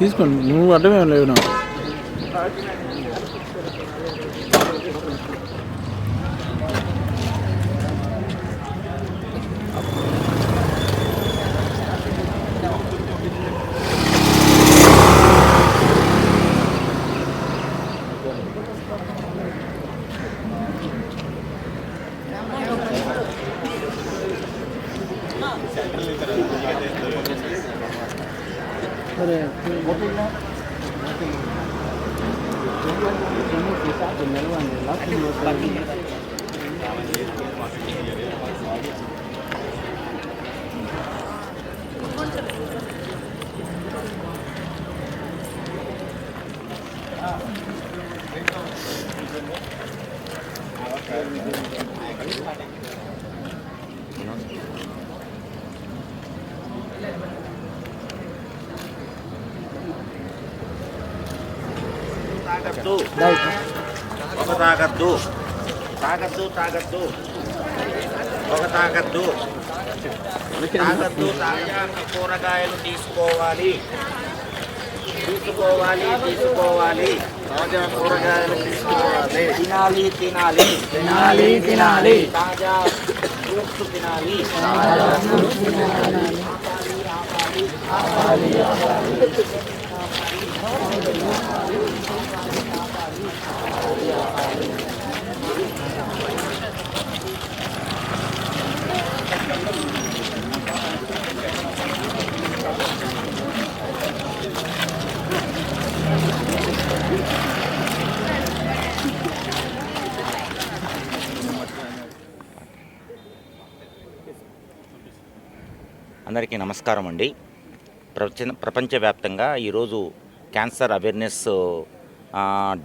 తీసుకోండి. నువ్వు అడ్డమే లేవు నాకు. મેળવાનું લાખી తాగద్దు. ఒక తాగద్దు. తాగద్దు తాగద్దు. ఒక తాగద్దు. తాగద్దు తాజా కూరగాయలు తీసుకోవాలి. తీసుకోవాలి తీసుకోవాలి. తాజా కూరగాయలు తీసుకోవాలి. తినాలి తినాలి. తినాలి తినాలి. తాజా ఫ్రూట్స్ తినాలి. అందరికీ నమస్కారం అండి. ప్రపంచ ప్రపంచవ్యాప్తంగా ఈరోజు క్యాన్సర్ అవేర్నెస్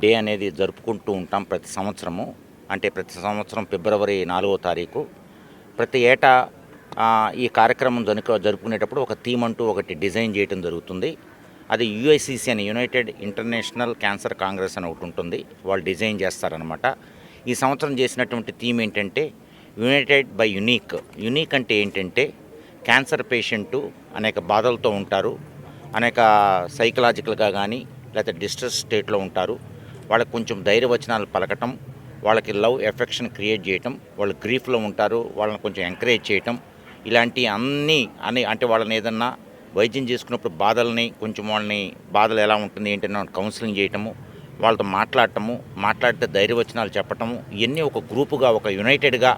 డే అనేది జరుపుకుంటూ ఉంటాం ప్రతి సంవత్సరము. అంటే ప్రతి సంవత్సరం ఫిబ్రవరి నాలుగో తారీఖు. ప్రతి ఏటా ఈ కార్యక్రమం జనుక జరుపుకునేటప్పుడు ఒక థీమ్ అంటూ ఒకటి డిజైన్ చేయడం జరుగుతుంది. అది యుఐసిసి అని యునైటెడ్ ఇంటర్నేషనల్ క్యాన్సర్ కాంగ్రెస్ అని ఒకటి ఉంటుంది. వాళ్ళు డిజైన్ చేస్తారనమాట ఈ సంవత్సరం చేసినటువంటి థీమ్ ఏంటంటే యునైటెడ్ బై యునీక్. యునీక్ అంటే ఏంటంటే క్యాన్సర్ పేషెంటు అనేక బాధలతో ఉంటారు అనేక సైకలాజికల్గా కానీ లేకపోతే డిస్ట్రెస్ స్టేట్లో ఉంటారు. వాళ్ళకి కొంచెం ధైర్యవచనాలు పలకటం వాళ్ళకి లవ్ ఎఫెక్షన్ క్రియేట్ చేయటం వాళ్ళు గ్రీఫ్లో ఉంటారు వాళ్ళని కొంచెం ఎంకరేజ్ చేయటం ఇలాంటి అన్నీ అని అంటే వాళ్ళని ఏదన్నా వైద్యం చేసుకున్నప్పుడు బాధల్ని కొంచెం వాళ్ళని బాధలు ఎలా ఉంటుంది ఏంటన్నా కౌన్సిలింగ్ చేయటము వాళ్ళతో మాట్లాడటము మాట్లాడితే ధైర్యవచనాలు చెప్పటము ఇవన్నీ ఒక గ్రూపుగా ఒక యునైటెడ్గా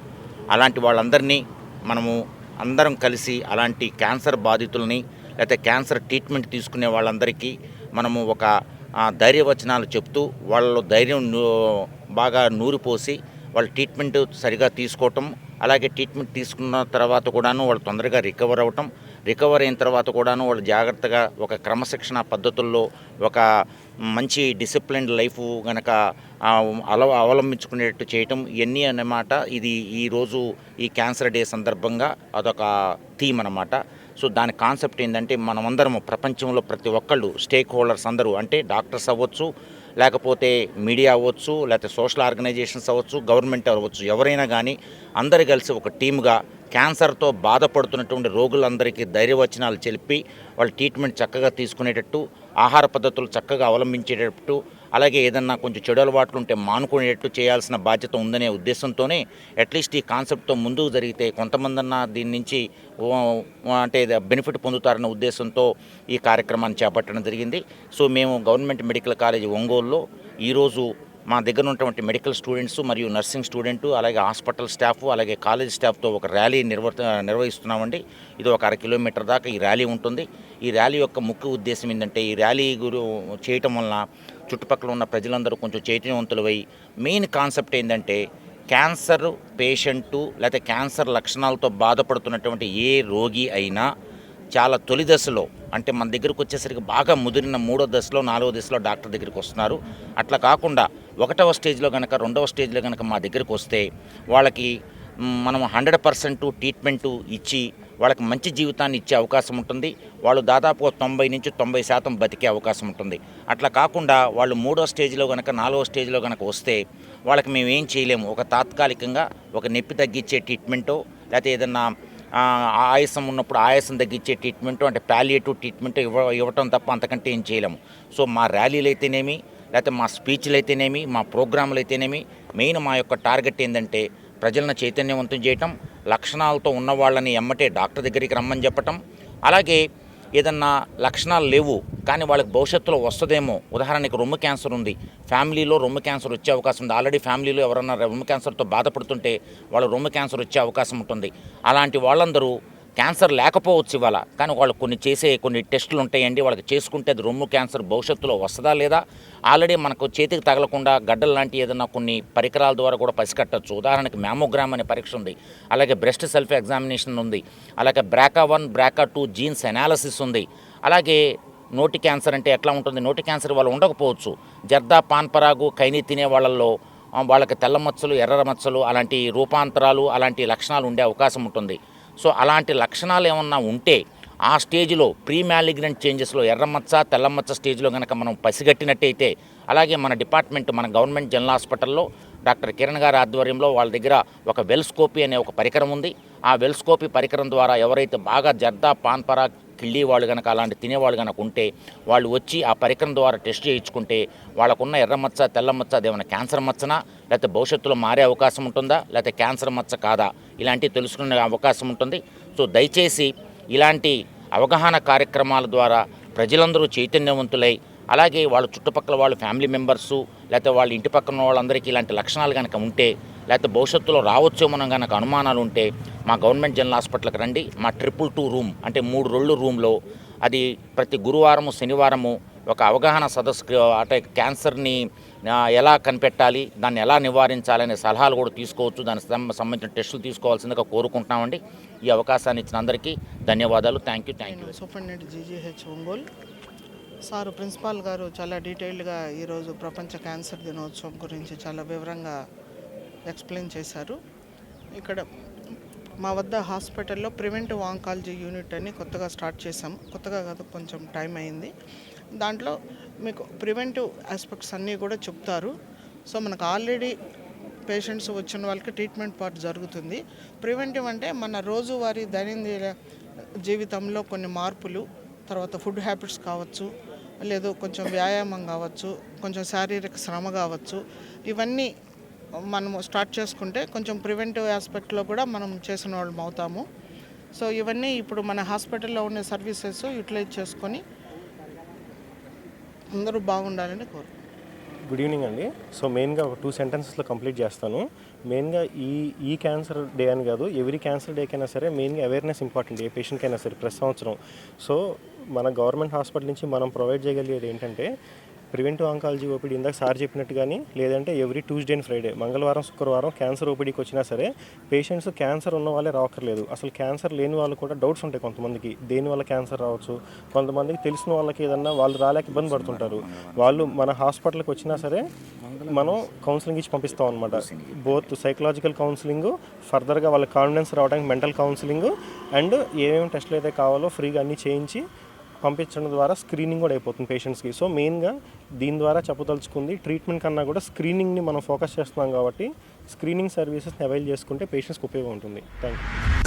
అలాంటి వాళ్ళందరినీ మనము అందరం కలిసి అలాంటి క్యాన్సర్ బాధితుల్ని లేకపోతే క్యాన్సర్ ట్రీట్మెంట్ తీసుకునే వాళ్ళందరికీ మనము ఒక ధైర్యవచనాలు చెప్తూ వాళ్ళలో ధైర్యం నూ- బాగా నూరిపోసి వాళ్ళ ట్రీట్మెంట్ సరిగా తీసుకోవటం అలాగే ట్రీట్మెంట్ తీసుకున్న తర్వాత కూడాను వాళ్ళు తొందరగా రికవర్ అవ్వటం రికవర్ అయిన తర్వాత కూడాను వాళ్ళు జాగ్రత్తగా ఒక క్రమశిక్షణ పద్ధతుల్లో ఒక మంచి డిసిప్లిన్ లైఫ్ గనక అలవ అవలంబించుకునేటట్టు చేయటం ఇవన్నీ అన్నమాట ఇది ఈరోజు ఈ క్యాన్సర్ డే సందర్భంగా అదొక థీమ్ అన్నమాట. సో దాని కాన్సెప్ట్ ఏంటంటే మనమందరము ప్రపంచంలో ప్రతి ఒక్కళ్ళు స్టేక్ హోల్డర్స్ అందరూ అంటే డాక్టర్స్ అవ్వచ్చు లేకపోతే మీడియా అవ్వచ్చు లేకపోతే సోషల్ ఆర్గనైజేషన్స్ అవ్వచ్చు గవర్నమెంట్ అవ్వచ్చు ఎవరైనా కానీ అందరు కలిసి ఒక టీమ్గా క్యాన్సర్తో బాధపడుతున్నటువంటి రోగులందరికీ ధైర్యవచనాలు చెప్పి వాళ్ళ ట్రీట్మెంట్ చక్కగా తీసుకునేటట్టు ఆహార పద్ధతులు చక్కగా అవలంబించేటట్టు అలాగే ఏదన్నా కొంచెం చెడు అలవాట్లు ఉంటే మానుకునేటట్టు చేయాల్సిన బాధ్యత ఉందనే ఉద్దేశంతోనే అట్లీస్ట్ ఈ కాన్సెప్ట్తో ముందుకు జరిగితే కొంతమందన్నా దీని నుంచి అంటే బెనిఫిట్ పొందుతారన్న ఉద్దేశంతో ఈ కార్యక్రమాన్ని చేపట్టడం జరిగింది. సో మేము గవర్నమెంట్ మెడికల్ కాలేజ్ ఒంగోలులో ఈరోజు మా దగ్గర ఉన్నటువంటి మెడికల్ స్టూడెంట్స్ మరియు నర్సింగ్ స్టూడెంట్ అలాగే హాస్పిటల్ స్టాఫ్ అలాగే కాలేజ్ స్టాఫ్తో ఒక ర్యాలీ నిర్వ నిర్వహిస్తున్నామండి. ఇది ఒక అర కిలోమీటర్ దాకా ఈ ర్యాలీ ఉంటుంది. ఈ ర్యాలీ యొక్క ముఖ్య ఉద్దేశం ఏంటంటే ఈ ర్యాలీ గురు చేయటం వలన చుట్టుపక్కల ఉన్న ప్రజలందరూ కొంచెం చైతన్యవంతులై మెయిన్ కాన్సెప్ట్ ఏంటంటే క్యాన్సర్ పేషెంటు లేకపోతే క్యాన్సర్ లక్షణాలతో బాధపడుతున్నటువంటి ఏ రోగి అయినా చాలా తొలి దశలో అంటే మన దగ్గరకు వచ్చేసరికి బాగా ముదిరిన మూడో దశలో నాలుగో దశలో డాక్టర్ దగ్గరికి వస్తున్నారు. అట్లా కాకుండా ఒకటవ స్టేజ్లో కనుక రెండవ స్టేజ్లో కనుక మా దగ్గరకు వస్తే వాళ్ళకి మనం హండ్రెడ్ పర్సెంట్ ట్రీట్మెంటు ఇచ్చి వాళ్ళకి మంచి జీవితాన్ని ఇచ్చే అవకాశం ఉంటుంది. వాళ్ళు దాదాపు తొంభై నుంచి తొంభై శాతం బతికే అవకాశం ఉంటుంది. అట్లా కాకుండా వాళ్ళు మూడో స్టేజ్లో కనుక నాలుగో స్టేజ్లో కనుక వస్తే వాళ్ళకి మేము ఏం చేయలేము. ఒక తాత్కాలికంగా ఒక నొప్పి తగ్గించే ట్రీట్మెంటో లేకపోతే ఏదన్నా ఆయాసం ఉన్నప్పుడు ఆయాసం తగ్గించే ట్రీట్మెంట్ అంటే ప్యాలియేటివ్ ట్రీట్మెంట్ ఇవ్వ ఇవ్వటం తప్ప అంతకంటే ఏం చేయలేము. సో మా ర్యాలీలు అయితేనేమి లేకపోతే మా స్పీచ్లు అయితేనేమి మా ప్రోగ్రాములు అయితేనేమి మెయిన్ మా యొక్క టార్గెట్ ఏంటంటే ప్రజలను చైతన్యవంతం చేయటం లక్షణాలతో ఉన్న వాళ్ళని ఎమ్మటే డాక్టర్ దగ్గరికి రమ్మని చెప్పటం. అలాగే ఏదన్నా లక్షణాలు లేవు కానీ వాళ్ళకి భవిష్యత్తులో వస్తుందేమో. ఉదాహరణకి రొమ్ము క్యాన్సర్ ఉంది. ఫ్యామిలీలో రొమ్ము క్యాన్సర్ వచ్చే అవకాశం ఉంది. ఆల్రెడీ ఫ్యామిలీలో ఎవరన్నా రొమ్ము క్యాన్సర్తో బాధపడుతుంటే వాళ్ళు రొమ్ము క్యాన్సర్ వచ్చే అవకాశం ఉంటుంది. అలాంటి వాళ్ళందరూ క్యాన్సర్ లేకపోవచ్చు ఇవాళ. కానీ వాళ్ళు కొన్ని చేసే కొన్ని టెస్టులు ఉంటాయండి. వాళ్ళకి చేసుకుంటే అది రొమ్ము క్యాన్సర్ భవిష్యత్తులో వస్తుందా లేదా? ఆల్రెడీ మనకు చేతికి తగలకుండా గడ్డలు లాంటి ఏదైనా కొన్ని పరికరాల ద్వారా కూడా పసికట్టచ్చు. ఉదాహరణకి మ్యామోగ్రామ్ అనే పరీక్ష ఉంది. అలాగే బ్రెస్ట్ సెల్ఫ్ ఎగ్జామినేషన్ ఉంది. అలాగే BRCA one BRCA two genes analysis ఉంది. అలాగే నోటి క్యాన్సర్ అంటే ఎట్లా ఉంటుంది? నోటి క్యాన్సర్ వాళ్ళు ఉండకపోవచ్చు. జర్దా పాన్ పరాగు కైని తినే వాళ్ళల్లో వాళ్ళకి తెల్ల మచ్చలు ఎర్ర మచ్చలు అలాంటి రూపాంతరాలు అలాంటి లక్షణాలు ఉండే అవకాశం ఉంటుంది. సో అలాంటి లక్షణాలు ఏమన్నా ఉంటే ఆ స్టేజ్లో ప్రీ మ్యాలిగ్నెంట్ చేంజెస్లో ఎర్రమచ్చ తెల్లమచ్చ స్టేజ్లో కనుక మనం పసిగట్టినట్టయితే అలాగే మన డిపార్ట్మెంట్ మన గవర్నమెంట్ జనరల్ హాస్పిటల్లో డాక్టర్ కిరణ్ గారి ఆధ్వర్యంలో వాళ్ళ దగ్గర ఒక వెల్స్కోపీ అనే ఒక పరికరం ఉంది. ఆ వెల్స్కోపీ పరికరం ద్వారా ఎవరైతే బాగా జర్దా పాన్పరా కిళ్ళి వాళ్ళు కనుక అలాంటి తినేవాళ్ళు కనుక ఉంటే వాళ్ళు వచ్చి ఆ పరికరం ద్వారా టెస్ట్ చేయించుకుంటే వాళ్ళకున్న ఎర్రమచ్చ తెల్లమచ్చ అదేమైనా క్యాన్సర్ మచ్చనా? లేకపోతే భవిష్యత్తులో మారే అవకాశం ఉంటుందా? లేకపోతే క్యాన్సర్ మచ్చ కాదా? ఇలాంటివి తెలుసుకునే అవకాశం ఉంటుంది. సో దయచేసి ఇలాంటి అవగాహన కార్యక్రమాల ద్వారా ప్రజలందరూ చైతన్యవంతులై అలాగే వాళ్ళ చుట్టుపక్కల వాళ్ళ ఫ్యామిలీ మెంబర్సు లేకపోతే వాళ్ళ ఇంటి పక్కన వాళ్ళందరికీ ఇలాంటి లక్షణాలు కనుక ఉంటే లేకపోతే భవిష్యత్తులో రావచ్చేమో కనుక అనుమానాలు ఉంటే మా గవర్నమెంట్ జనరల్ హాస్పిటల్కి రండి మా ట్రిపుల్ టూ రూమ్ అంటే మూడు రొళ్ళు రూమ్లో అది ప్రతి గురువారము శనివారము ఒక అవగాహన సదస్సు అంటే క్యాన్సర్ని ఎలా కనిపెట్టాలి దాన్ని ఎలా నివారించాలనే సలహాలు కూడా తీసుకోవచ్చు. దానికి సంబంధించిన టెస్టులు తీసుకోవాల్సిందిగా కోరుకుంటున్నామండి. ఈ అవకాశాన్ని ఇచ్చిన అందరికీ ధన్యవాదాలు. థ్యాంక్ యూ థ్యాంక్ యూ నేను superintendent GGH Ongole. Sir principal గారు చాలా డీటెయిల్డ్గా ఈరోజు ప్రపంచ క్యాన్సర్ దినోత్సవం గురించి చాలా వివరంగా ఎక్స్ప్లెయిన్ చేశారు. ఇక్కడ మా వద్ద హాస్పిటల్లో ప్రివెంటివ్ ఆంకాలజీ యూనిట్ అని కొత్తగా స్టార్ట్ చేసాం కొత్తగా కాదు కొంచెం టైం అయింది. దాంట్లో మీకు ప్రివెంటివ్ ఆస్పెక్ట్స్ అన్నీ కూడా చెప్తారు. సో మనకు ఆల్రెడీ పేషెంట్స్ వచ్చిన వాళ్ళకి ట్రీట్మెంట్ పార్ట్ జరుగుతుంది. ప్రివెంటివ్ అంటే మన రోజువారీ దైనందిన జీవితంలో కొన్ని మార్పులు తర్వాత ఫుడ్ హ్యాబిట్స్ కావచ్చు లేదు కొంచెం వ్యాయామం కావచ్చు కొంచెం శారీరక శ్రమ కావచ్చు ఇవన్నీ మనము స్టార్ట్ చేసుకుంటే కొంచెం ప్రివెంటివ్ ఆస్పెక్ట్లో కూడా మనం చేసిన వాళ్ళం అవుతాము. సో ఇవన్నీ ఇప్పుడు మన హాస్పిటల్లో ఉన్న సర్వీసెస్ యూటిలైజ్ చేసుకొని అందరూ బాగుండాలని కోరు గుడ్ ఈవినింగ్ అండి. సో మెయిన్గా ఒక టూ సెంటెన్సెస్లో కంప్లీట్ చేస్తాను. మెయిన్గా ఈ ఈ క్యాన్సర్ డే అని కాదు ఎవరి క్యాన్సర్ డేకైనా సరే మెయిన్గా అవేర్నెస్ ఇంపార్టెంట్ ఏ పేషెంట్కైనా సరే ప్రతి సంవత్సరం. సో మన గవర్నమెంట్ హాస్పిటల్ నుంచి మనం ప్రొవైడ్ చేయగలిగేది ఏంటంటే ప్రివెంటివ్ ఆంకాలజీ ఓపీడీ ఇందాక సార్ చెప్పినట్టు కానీ లేదంటే ఎవ్రీ ట్యూస్డే అండ్ ఫ్రైడే మంగళవారం శుక్రవారం క్యాన్సర్ ఓపీడీకి వచ్చినా సరే పేషెంట్స్ క్యాన్సర్ ఉన్న వాళ్ళే రావక్కర్లేదు. అసలు క్యాన్సర్ లేని వాళ్ళు కూడా డౌట్స్ ఉంటాయి కొంతమందికి. దేని వల్ల క్యాన్సర్ రావచ్చు? కొంతమందికి తెలిసిన వాళ్ళకి ఏదన్నా వాళ్ళు రాలేక ఇబ్బంది పడుతుంటారు. వాళ్ళు మన హాస్పిటల్కి వచ్చినా సరే మనం కౌన్సిలింగ్ ఇచ్చి పంపిస్తాం అనమాట బోత్ సైకలాజికల్ కౌన్సిలింగ్ ఫర్దర్గా వాళ్ళ కాన్ఫిడెన్స్ రావడానికి మెంటల్ కౌన్సిలింగ్ అండ్ ఏమేమి టెస్ట్లు అయితే కావాలో ఫ్రీగా అన్నీ చేయించి పంపించడం ద్వారా స్క్రీనింగ్ కూడా అయిపోతుంది పేషెంట్స్కి సో మెయిన్గా దీని ద్వారా చెప్పదలుచుకుంది ట్రీట్మెంట్ కన్నా కూడా స్క్రీనింగ్ని మనం ఫోకస్ చేస్తున్నాం కాబట్టి స్క్రీనింగ్ సర్వీసెస్ని అవైల్ చేసుకుంటే పేషెంట్స్కి ఉపయోగం ఉంటుంది. Thank you